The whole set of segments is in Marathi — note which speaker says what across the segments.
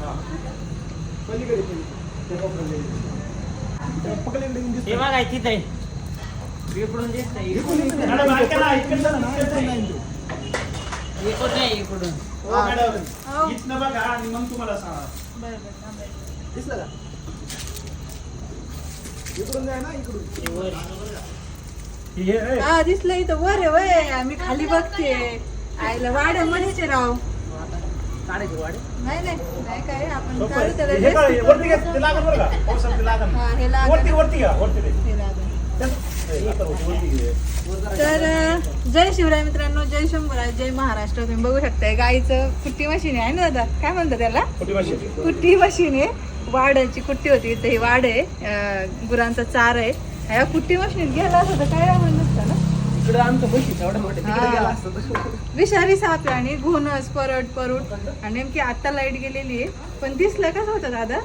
Speaker 1: हा.
Speaker 2: बघा तिथे इकडून
Speaker 1: इकडून नाही.
Speaker 2: इकडून.
Speaker 1: इथनं बघा आणि मग तुम्हाला सांगा. दिसलं का? इकडून जाय ना इकडून.
Speaker 2: वर.
Speaker 3: दिसलं इथं. वर आहे वय मी खाली बघते. आईला वाड्या मध्येच आहे राव.
Speaker 2: काढायची वाडे
Speaker 3: नाही नाही नाही काय आपण
Speaker 1: सोपं
Speaker 3: काढू
Speaker 1: आहे.
Speaker 3: त्याला
Speaker 1: हे काय,
Speaker 3: rest
Speaker 1: वरती घ्या,
Speaker 3: करू.
Speaker 1: ते लागल बरं का? पावसात ते लागल.
Speaker 3: हा, हे लागल.
Speaker 1: वरती वरती घ्या वरती दे
Speaker 3: हे लागल.
Speaker 1: हे, आता वरती घे.
Speaker 3: तर अं, जय शिवराय मित्रांनो जय शंभराज जय महाराष्ट्र. तुम्ही बघू शकताय गाईचं कुट्टी मशीन आहे ना दादा? काय म्हणतात त्याला?
Speaker 1: कुठे भाषे
Speaker 3: कुट्टी मशीन आहे. वाड्याची कुट्टी होती. इथे ही वाड आहे. अं, गुरांचा चार आहे. ह्या कुट्टी मशीन गेला असं तर काय राहणार?
Speaker 2: आमचं एवढं मोठे तिकडे
Speaker 3: हा.
Speaker 2: गेला असतं
Speaker 3: विषारी साप आहे आणि घोणस परट परूट आणि नेमकी आता लाइट गेलेली आहे पण दिसलं कसं होतं दादा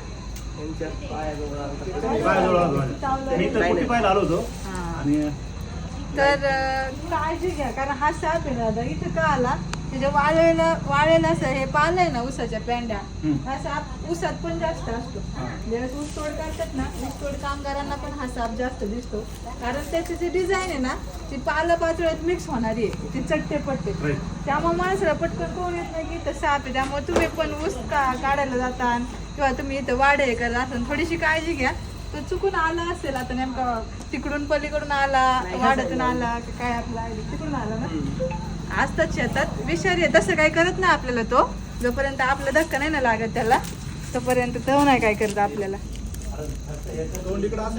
Speaker 2: त्यांच्या पायाजवळ आलं.
Speaker 1: पायाजवळ आलो आहे. मी तर कुठे पाहायला आलो होतो
Speaker 3: हा.
Speaker 1: आणि
Speaker 3: तर अं, काळजी घ्या कारण हा साप आहे दादा इथं का आला त्याच्या वाळेला वाळेला असं हे पालय ना उसाच्या पेंड्या
Speaker 1: हम्म.
Speaker 3: हा साप उसात पण जास्त असतो. ज्यावेळेस ऊस तोड करतात ना ऊस तोड कामगारांना पण हा साप जास्त दिसतो. कारण त्याची जी डिझाईन आहे ना ती पालं पाचोळ्यात मिक्स होणारी आहे. ती चट्टे पट्टे
Speaker 1: Right.
Speaker 3: त्यामुळे माणसाला पटकन कोण येत नाही की इथं साप आहे. त्यामुळे तुम्ही पण ऊस का- काढायला जाता किंवा तुम्ही इथं वाढे करत असाल. थोडीशी काळजी घ्या. तो चुकून आला असेल आता नेमका तिकडून पलीकडून आला वाड्यातून आला की काय आपला तिकडून आला ना. असतात शेतात विषारी आहे. तसं काय करत नाही आपल्याला तो. जोपर्यंत आपला धक्का नाही ना लागत त्याला तोपर्यंत तो नाही काय करत आपल्याला.
Speaker 1: दोन इकडं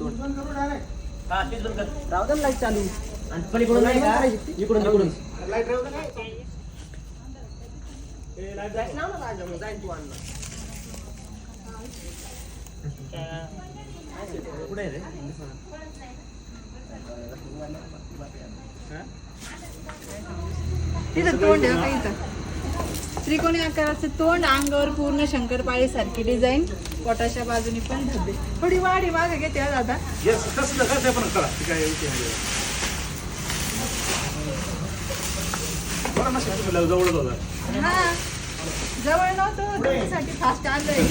Speaker 2: तोंड. चालू आणि
Speaker 3: तिथं तोंड आहे त्रिकोणी आकाराचं तोंड अंगावर पूर्ण शंकरपाळी सारखी डिझाईन पोटाच्या बाजूनी पण धबे थोडी वाढी मागे घेते हा दादा.
Speaker 1: Yes, कसं कसं पण करा ते काय विषय नाही. बरं नसेल तुम्ही लव- जवळच होता
Speaker 3: हा जवळ नव्हतं त्याच्यासाठी फास्ट आलंय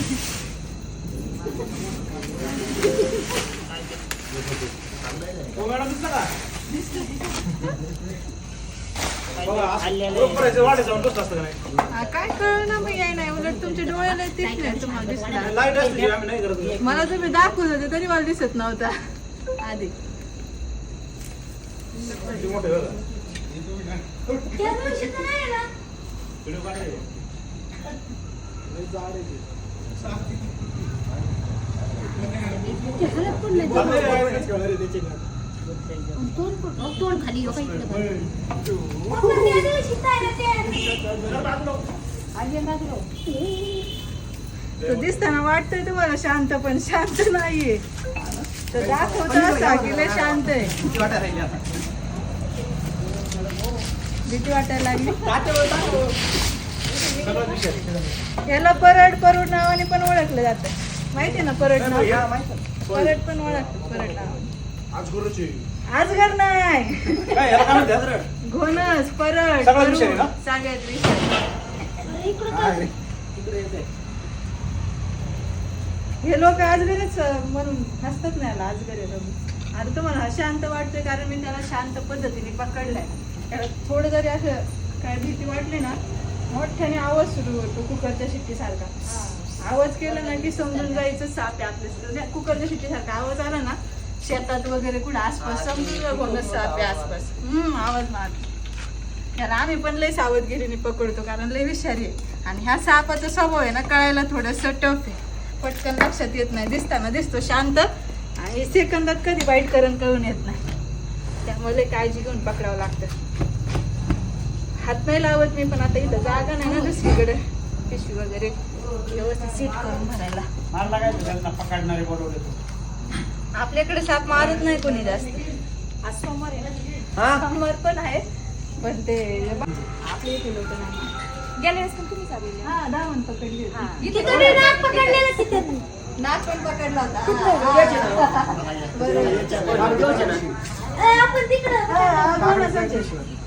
Speaker 1: हो मॅडम दिसलं का? बघा, जाऊन असतं
Speaker 3: हा, काय कळलं मग याय नाही उलट तुमच्या डोळ्याला दिसले तुम्हाला दिसला
Speaker 1: लाइट असते जी, आम्ही नाही करत
Speaker 3: मला तुम्ही दाखवत होते तरी मला दिसत नव्हता. आधी.
Speaker 1: किती मोठे बघा. ते. नाही त्याची. ना.
Speaker 4: तोंड खाली हो
Speaker 3: दिसताना वाटतंय तुम्हाला शांत पण शांत नाहीये. तर दाखवत असा शांत आहे. भीती वाटायला लागली. याला परड परूड नावाने पण ओळखलं जात. माहितीये ना परड नाव? परड पण ओळखतात परड नाव आजगर नाही.
Speaker 1: काय याला काय म्हणतात रे?
Speaker 3: घोणस परड
Speaker 1: सगळ्यात विषारी. ना?
Speaker 3: हे लोक आजगरच म्हणून हसतात नाही आला आजगर आहे म्हणून. आता तुम्हाला हा शांत वाटतोय कारण मी त्याला शांत पद्धतीने पकडलाय. त्याला थोडं जरी असं काय भीती वाटली ना मोठ्याने आवाज सुरू होतो कुकरच्या शिट्टीसारखा. आवाज केला ना की समजून जायचं साप आहे आपल्या कुकरच्या शिट्टीसारखा आवाज आला ना शेतात वगैरे कुठं आसपास समजून जा आपल्या आसपास. हम्म आवाज मारतो त्याला आम्ही पण लय सावधगिरीने पकडतो कारण लय विषारी आहे. आणि ह्या सापाचा स्वभाव आहे ना कळायला थोडंसं टफ आहे. पटकन लक्षात येत नाही दिसताना दिसतो शांत. आणि सेकंदात कधी वाईट करण कळून येत नाही. त्यामुळे काळजी घेऊन पकडावं लागतं. हात नाही लावत मी पण आता इथं जागा नाही ना दुसरीकडे. पिशवी वगैरे व्यवस्थित सीट करून भरायला.
Speaker 1: पकडणारे बरोबर
Speaker 3: आपल्याकडे साप मारत नाही कोणी जास्त. आज सोमवार आहे ना. सोमवार पण आहे. पण ते आपले इथे लोक नाही. गेले असतील तुम्ही चालले हा धावून पकडली.
Speaker 4: इथे पकडलेलं तिथं.
Speaker 3: नाक पण पकडला होता. हा. बरोबर
Speaker 4: आपण तिकडं?